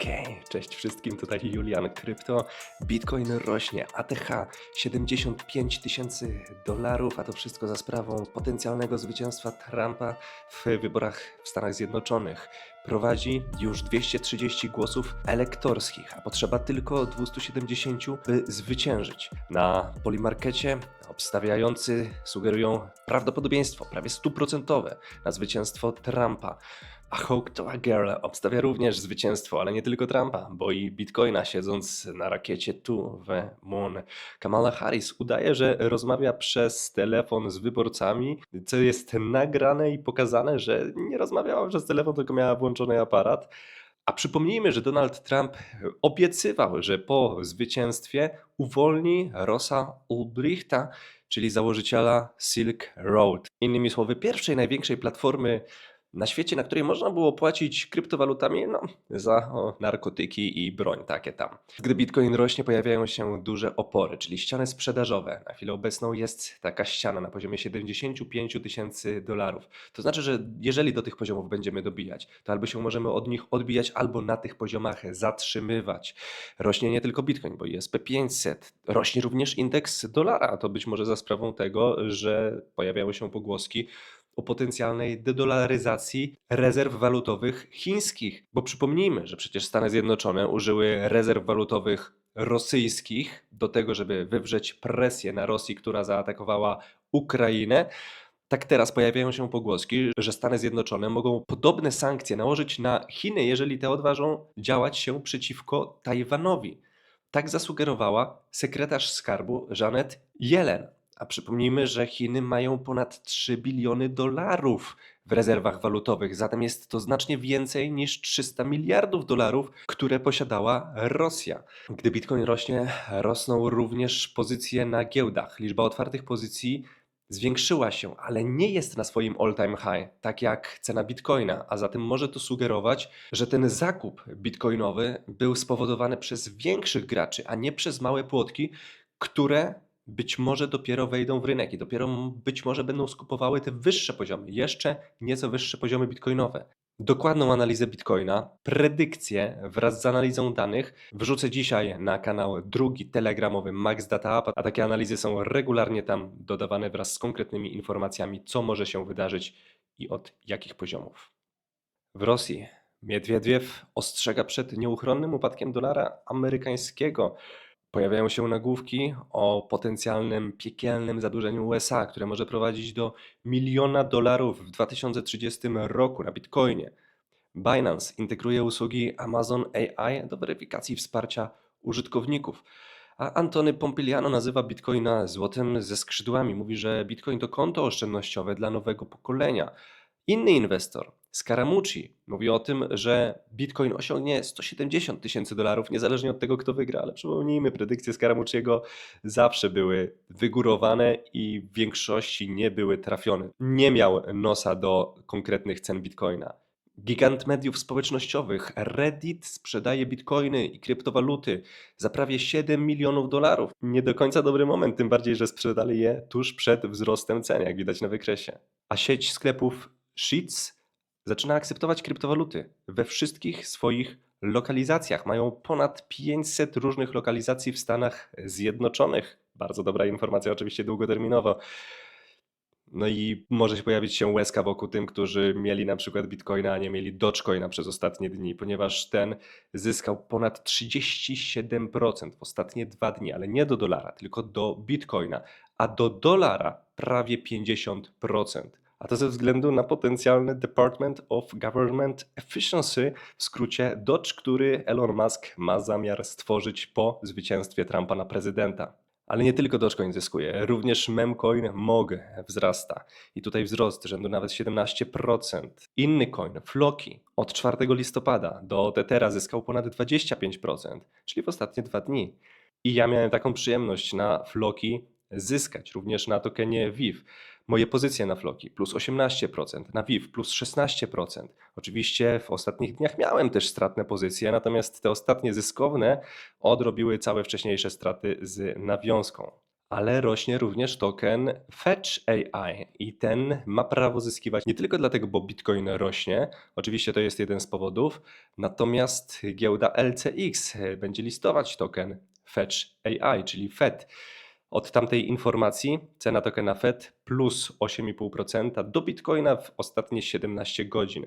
Okej, cześć wszystkim, tutaj Julian Krypto. Bitcoin rośnie, ATH 75 tysięcy dolarów, a to wszystko za sprawą potencjalnego zwycięstwa Trumpa w wyborach w Stanach Zjednoczonych. Prowadzi już 230 głosów elektorskich, a potrzeba tylko 270, by zwyciężyć. Na Polimarkecie obstawiający sugerują prawdopodobieństwo prawie stuprocentowe na zwycięstwo Trumpa. A Hawk to a Girl obstawia również zwycięstwo, ale nie tylko Trumpa, bo i Bitcoina siedząc na rakiecie tu w Moon. Kamala Harris udaje, że rozmawia przez telefon z wyborcami, co jest nagrane i pokazane, że nie rozmawiała przez telefon, tylko miała aparat. A przypomnijmy, że Donald Trump obiecywał, że po zwycięstwie uwolni Rossa Ulbrichta, czyli założyciela Silk Road. Innymi słowy, pierwszej największej platformy na świecie, na której można było płacić kryptowalutami no, za o, narkotyki i broń, takie tam. Gdy Bitcoin rośnie, pojawiają się duże opory, czyli ściany sprzedażowe. Na chwilę obecną jest taka ściana na poziomie 75 tysięcy dolarów. To znaczy, że jeżeli do tych poziomów będziemy dobijać, to albo się możemy od nich odbijać, albo na tych poziomach zatrzymywać. Rośnie nie tylko Bitcoin, bo ISP 500. Rośnie również indeks dolara. To być może za sprawą tego, że pojawiały się pogłoski o potencjalnej dedolaryzacji rezerw walutowych chińskich. Bo przypomnijmy, że przecież Stany Zjednoczone użyły rezerw walutowych rosyjskich do tego, żeby wywrzeć presję na Rosji, która zaatakowała Ukrainę. Tak teraz pojawiają się pogłoski, że Stany Zjednoczone mogą podobne sankcje nałożyć na Chiny, jeżeli te odważą działać się przeciwko Tajwanowi. Tak zasugerowała sekretarz skarbu Janet Yellen. A przypomnijmy, że Chiny mają ponad 3 biliony dolarów w rezerwach walutowych, zatem jest to znacznie więcej niż 300 miliardów dolarów, które posiadała Rosja. Gdy Bitcoin rośnie, rosną również pozycje na giełdach. Liczba otwartych pozycji zwiększyła się, ale nie jest na swoim all-time high, tak jak cena bitcoina, a zatem może to sugerować, że ten zakup bitcoinowy był spowodowany przez większych graczy, a nie przez małe płotki, które być może dopiero wejdą w rynek i dopiero być może będą skupowały te wyższe poziomy, jeszcze nieco wyższe poziomy bitcoinowe. Dokładną analizę bitcoina, predykcje wraz z analizą danych wrzucę dzisiaj na kanał drugi telegramowy Max Data a takie analizy są regularnie tam dodawane wraz z konkretnymi informacjami, co może się wydarzyć i od jakich poziomów. W Rosji Miedwiediew ostrzega przed nieuchronnym upadkiem dolara amerykańskiego. Pojawiają się nagłówki o potencjalnym piekielnym zadłużeniu USA, które może prowadzić do miliona dolarów w 2030 roku na Bitcoinie. Binance integruje usługi Amazon AI do weryfikacji wsparcia użytkowników. A Antony Pompiliano nazywa Bitcoina złotem ze skrzydłami. Mówi, że Bitcoin to konto oszczędnościowe dla nowego pokolenia. Inny inwestor, Scaramucci, mówi o tym, że Bitcoin osiągnie 170 tysięcy dolarów, niezależnie od tego, kto wygra. Ale przypomnijmy, predykcje Scaramucciego zawsze były wygórowane i w większości nie były trafione. Nie miał nosa do konkretnych cen Bitcoina. Gigant mediów społecznościowych Reddit sprzedaje bitcoiny i kryptowaluty za prawie 7 milionów dolarów. Nie do końca dobry moment, tym bardziej, że sprzedali je tuż przed wzrostem cen, jak widać na wykresie. A sieć sklepów Sheets zaczyna akceptować kryptowaluty we wszystkich swoich lokalizacjach. Mają ponad 500 różnych lokalizacji w Stanach Zjednoczonych. Bardzo dobra informacja, oczywiście długoterminowo. No i może się pojawić się łezka wokół tym, którzy mieli na przykład Bitcoina, a nie mieli Dogecoina przez ostatnie dni, ponieważ ten zyskał ponad 37% w ostatnie dwa dni, ale nie do dolara, tylko do Bitcoina, a do dolara prawie 50%. A to ze względu na potencjalny Department of Government Efficiency, w skrócie Dodge, który Elon Musk ma zamiar stworzyć po zwycięstwie Trumpa na prezydenta. Ale nie tylko Dogecoin zyskuje, również memcoin MOG wzrasta. I tutaj wzrost rzędu nawet 17%. Inny coin, Floki, od 4 listopada do Tethera zyskał ponad 25%, czyli w ostatnie dwa dni. I ja miałem taką przyjemność na Floki zyskać, również na tokenie VIV. Moje pozycje na Floki plus 18%, na VIV plus 16%. Oczywiście w ostatnich dniach miałem też stratne pozycje, natomiast te ostatnie zyskowne odrobiły całe wcześniejsze straty z nawiązką. Ale rośnie również token Fetch AI i ten ma prawo zyskiwać nie tylko dlatego, bo Bitcoin rośnie, oczywiście to jest jeden z powodów, natomiast giełda LCX będzie listować token Fetch AI, czyli FED. Od tamtej informacji cena tokena FED plus 8,5% do Bitcoina w ostatnie 17 godzin.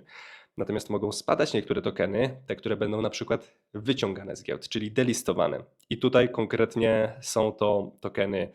Natomiast mogą spadać niektóre tokeny, te, które będą na przykład wyciągane z giełd, czyli delistowane. I tutaj konkretnie są to tokeny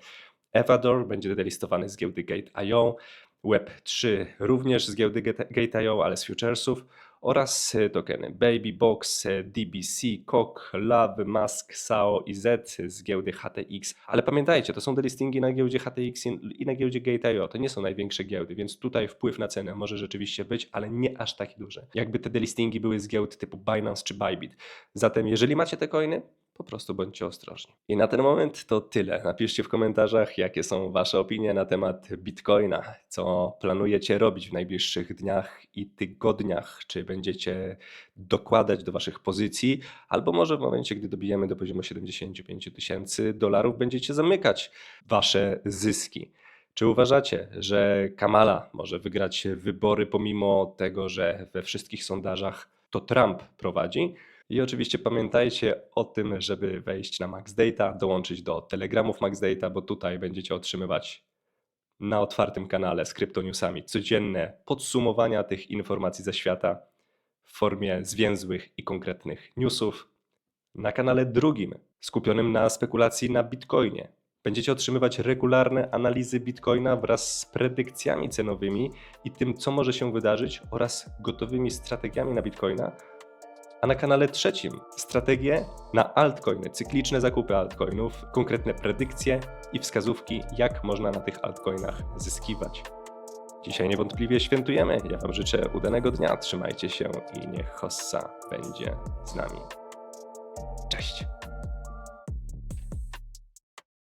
Evador, będzie delistowany z giełdy Gate.io, Web3 również z giełdy Gate- Gate.io, ale z futuresów oraz e, tokeny Baby Box, e, DBC, Kok, Love, Mask, SAO i Z z giełdy HTX. Ale pamiętajcie, to są delistingi na giełdzie HTX i na giełdzie Gate.io. To nie są największe giełdy, więc tutaj wpływ na cenę może rzeczywiście być, ale nie aż taki duży. Jakby te delistingi były z giełd typu Binance czy Bybit. Zatem jeżeli macie te coiny, po prostu bądźcie ostrożni. I na ten moment to tyle. Napiszcie w komentarzach, jakie są Wasze opinie na temat Bitcoina, co planujecie robić w najbliższych dniach i tygodniach, czy będziecie dokładać do Waszych pozycji, albo może w momencie, gdy dobijemy do poziomu 75 000 tysięcy dolarów, będziecie zamykać Wasze zyski. Czy uważacie, że Kamala może wygrać wybory pomimo tego, że we wszystkich sondażach to Trump prowadzi? I oczywiście pamiętajcie o tym, żeby wejść na Max Data, dołączyć do telegramów Max Data, bo tutaj będziecie otrzymywać na otwartym kanale z kryptonewsami codzienne podsumowania tych informacji ze świata w formie zwięzłych i konkretnych newsów. Na kanale drugim, skupionym na spekulacji na Bitcoinie, będziecie otrzymywać regularne analizy Bitcoina wraz z predykcjami cenowymi i tym, co może się wydarzyć oraz gotowymi strategiami na Bitcoina. A na kanale trzecim strategie na altcoiny, cykliczne zakupy altcoinów, konkretne predykcje i wskazówki, jak można na tych altcoinach zyskiwać. Dzisiaj niewątpliwie świętujemy. Ja Wam życzę udanego dnia, trzymajcie się i niech Hossa będzie z nami. Cześć!